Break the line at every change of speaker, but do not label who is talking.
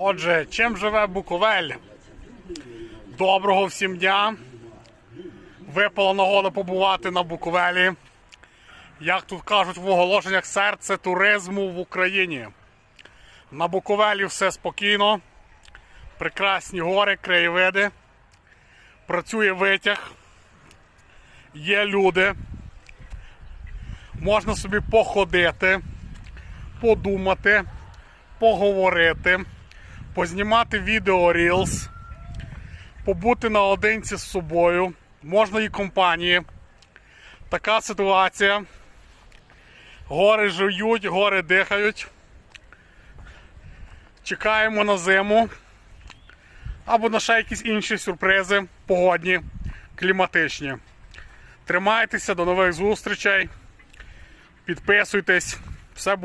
Отже, чим живе Буковель? Доброго всім дня. Випала нагода побувати на Буковелі. Як тут кажуть в оголошеннях, серце туризму в Україні. На Буковелі все спокійно. Прекрасні гори, краєвиди. Працює витяг. Є люди. Можна собі походити, подумати, поговорити, познімати відео Reels, побути наодинці з собою, можна і компанії. Така ситуація. Гори жують, гори дихають. Чекаємо на зиму. Або на ще якісь інші сюрпризи, погодні, кліматичні. Тримайтеся, до нових зустрічей. Підписуйтесь. Все буде.